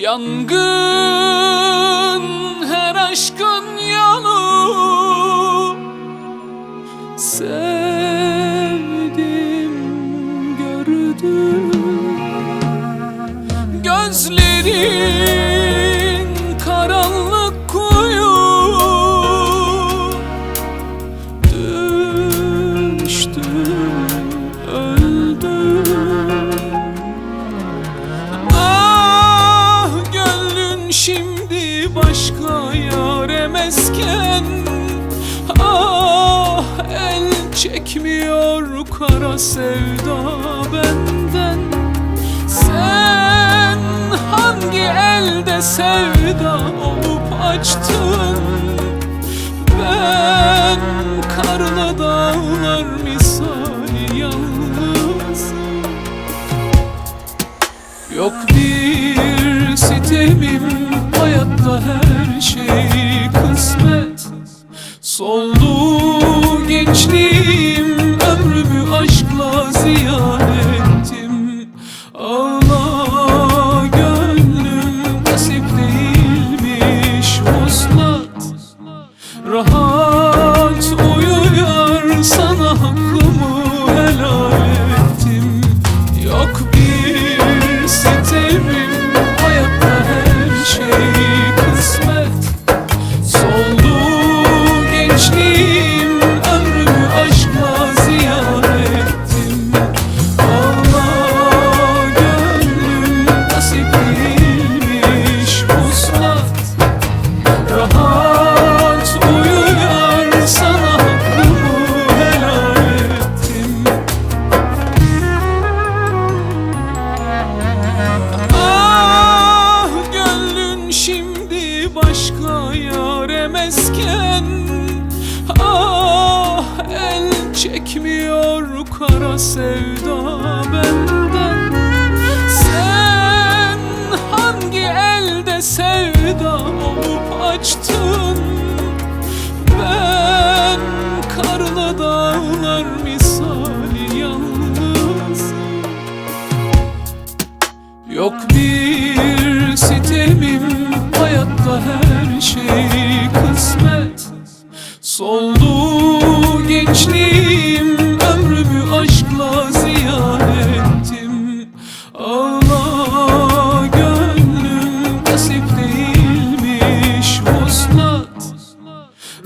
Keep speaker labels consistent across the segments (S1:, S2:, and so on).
S1: Yangın her aşkın yolu. Sevdim gördüm. Gözlerin yaremezken Ah el çekmiyor kara sevda benden. Sen hangi elde sevda olup açtın? Ben karlı dağlar misali yalnız. Yok bir sitemim hayatta her şey Soldu şimdi başka yaremezken Ah el çekmiyor kara sevda benden. Sen hangi elde sevda olup açtın? Ben karlı dağlar misali yalnız. Yok bir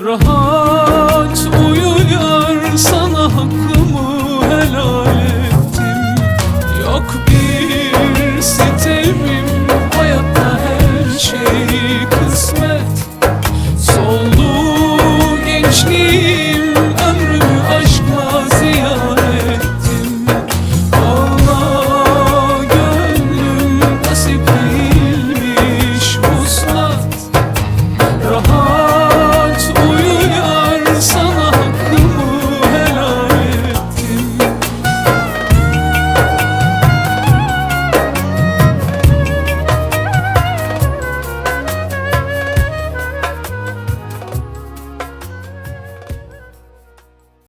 S1: Rahat uyuyor sana hakkımı helal